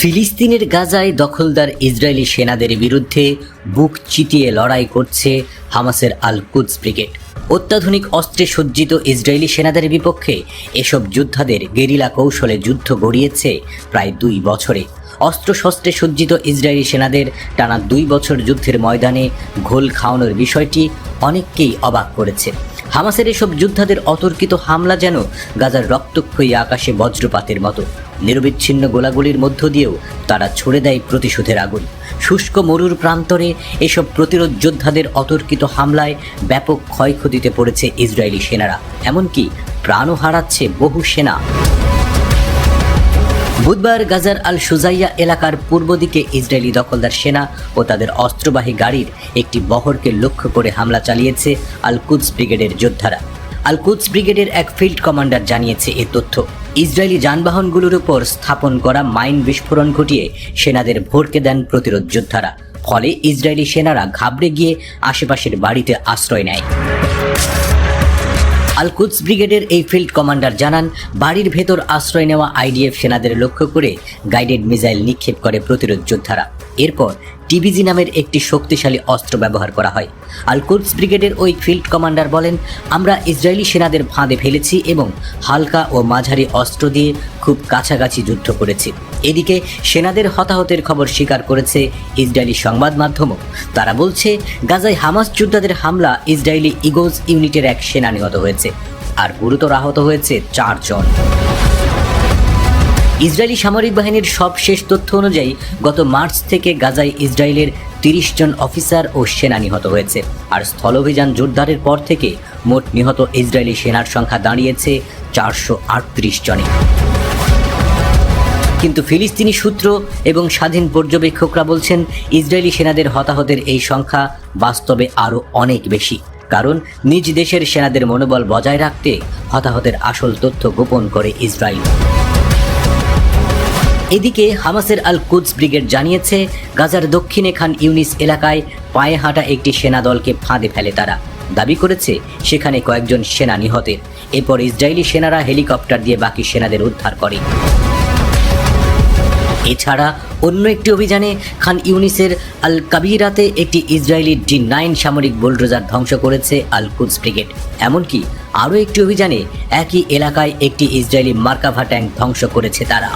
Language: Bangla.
ফিলিস্তিনের গাজায় দখলদার ইসরায়েলি সেনাদের বিরুদ্ধে বুক চিতিয়ে লড়াই করছে হামাসের আল কুদস ব্রিগেড। অত্যাধুনিক অস্ত্রে সজ্জিত ইসরায়েলি সেনাদের বিপক্ষে এসব যোদ্ধাদের গেরিলা কৌশলে যুদ্ধ গড়িয়েছে প্রায় দুই বছরে। অস্ত্রশস্ত্রে সজ্জিত ইসরায়েলি সেনাদের টানা দুই বছর যুদ্ধের ময়দানে ঘোল খাওয়ানোর বিষয়টি অনেককেই অবাক করেছে। হামাসের এসব যোদ্ধাদের অতর্কিত হামলা যেন গাজার রক্তক্ষয়ী আকাশে বজ্রপাতের মতো। নিরবিচ্ছিন্ন গোলাগুলির মধ্য দিয়েও তারা ছড়ে দেয় প্রতিশোধের আগুন। শুষ্ক মরুর প্রান্তরে এসব প্রতিরোধ যোদ্ধাদের অতর্কিত হামলায় ব্যাপক ক্ষয়ক্ষতিতে পড়েছে ইসরায়েলি সেনারা। এমনকি প্রাণও হারাচ্ছে বহু সেনা। বুধবার গাজার আল সুজাইয়া এলাকার পূর্ব দিকে ইসরায়েলি দখলদার সেনা ও তাদের অস্ত্রবাহী গাড়ির একটি বহরকে লক্ষ্য করে হামলা চালিয়েছে আল কুদস ব্রিগেডের যোদ্ধারা। আল কুদস ব্রিগেডের এক ফিল্ড কমান্ডার জানিয়েছে এ তথ্য। ইসরায়েলি যানবাহনগুলোর উপর স্থাপন করা মাইন বিস্ফোরণ ঘটিয়ে সেনাদের ভরকে দেন প্রতিরোধ যোদ্ধারা। ফলে ইসরায়েলি সেনারা ঘাবড়ে গিয়ে আশেপাশের বাড়িতে আশ্রয় নেয়। আলকুদস ব্রিগেডের এই ফিল্ড কমান্ডার জানান, বাড়ির ভেতর আশ্রয় নেওয়া আইডিএফ সেনাদের লক্ষ্য করে গাইডেড মিসাইল নিক্ষেপ করে প্রতিরোধ যোদ্ধারা। এরপর টিবিজি নামের একটি শক্তিশালী অস্ত্র ব্যবহার করা হয়। আলকুদস ব্রিগেডের ওই ফিল্ড কমান্ডার বলেন, আমরা ইসরায়েলি সেনাদের ফাঁদে ফেলেছি এবং হালকা ও মাঝারি অস্ত্র দিয়ে খুব কাছাকাছি যুদ্ধ করেছি। এদিকে সেনাদের হতাহতের খবর স্বীকার করেছে ইসরায়েলি সংবাদ মাধ্যমও। তারা বলছে, গাজায় হামাস যোদ্ধাদের হামলা ইসরায়েলি ইগোজ ইউনিটের এক সেনা নিহত হয়েছে, আর গুরুতর আহত হয়েছে চারজন। ইসরায়েলি সামরিক বাহিনীর সবশেষ তথ্য অনুযায়ী, গত মার্চ থেকে গাজায় ইসরায়েলের তিরিশ জন অফিসার ও সেনা নিহত হয়েছে। আর স্থলাভিযান জোরদারের পর থেকে মোট নিহত ইসরায়েলি সেনার সংখ্যা দাঁড়িয়েছে চারশো আটত্রিশ জনে। কিন্তু ফিলিস্তিনি সূত্র এবং স্বাধীন পর্যবেক্ষকরা বলছেন, ইসরায়েলি সেনাদের হতাহতের এই সংখ্যা বাস্তবে আরও অনেক বেশি। কারণ, নিজ দেশের সেনাদের মনোবল বজায় রাখতে হতাহতের আসল তথ্য গোপন করে ইসরায়েল। এদিকে হামাসের আল কুদস ব্রিগেড জানিয়েছে, গাজার দক্ষিণে খান ইউনিস এলাকায় পায়ে হাঁটা একটি সেনা দলকে ফাঁদে ফেলে তারা। দাবি করেছে, সেখানে কয়েকজন সেনা নিহতের। এরপর ইসরায়েলি সেনারা হেলিকপ্টার দিয়ে বাকি সেনাদের উদ্ধার করে। এছাড়া অন্য একটি অভিযানে খান ইউনিসের আল কাবিরাতে একটি ইসরায়েলি ডি নাইন সামরিক বুলডোজার ধ্বংস করেছে আল কুদস ব্রিগেড। এমনকি আরও একটি অভিযানে একই এলাকায় একটি ইসরায়েলি মার্কাভা ট্যাঙ্ক ধ্বংস করেছে তারা।